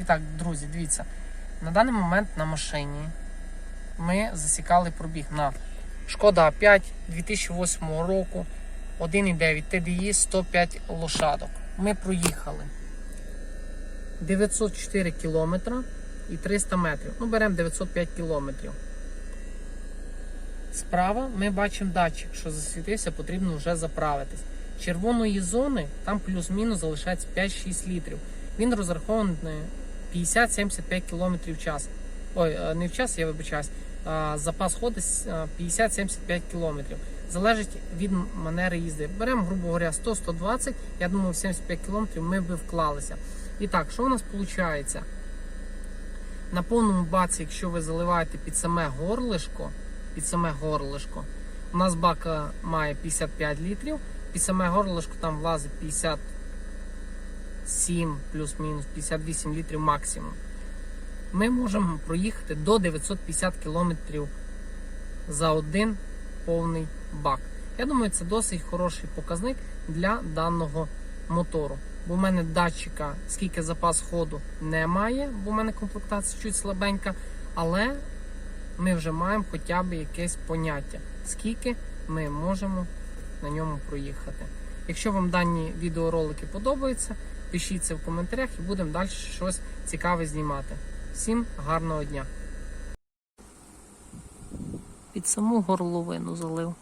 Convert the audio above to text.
І так, друзі, дивіться, на даний момент на машині ми засікали пробіг на Шкода А5 2008 року 1,9 TDI 105 лошадок. Ми проїхали 904 кілометра і 300 метрів. Ну, беремо 905 кілометрів. Справа ми бачимо датчик, що засвітився, потрібно вже заправитись. Червоної зони там плюс-мінус залишається 5-6 літрів. Він розрахований 50-75 км в час. Ой, е, не в час, я вибачаюсь. Запас ходу е, 50-75 км. Залежить від манери їзди. Беремо, грубо говоря, 100-120, я думаю, в 75 км ми би вклалися. І так, що у нас виходить? На повному баці, якщо ви заливаєте під саме горлишко, під саме горлишко, у нас бак має 55 літрів, під саме горлишко там влазить 57 плюс-мінус 58 літрів максимум. Ми можемо проїхати до 950 кілометрів за один повний бак. Я думаю, це досить хороший показник для даного мотору. Бо в мене датчика, скільки запас ходу немає, бо в мене комплектація чуть слабенька, але ми вже маємо хоча б якесь поняття, скільки ми можемо на ньому проїхати. Якщо вам дані відеоролики подобаються, пишіться в коментарях і будемо далі щось цікаве знімати. Всім гарного дня! Під саму горловину залив.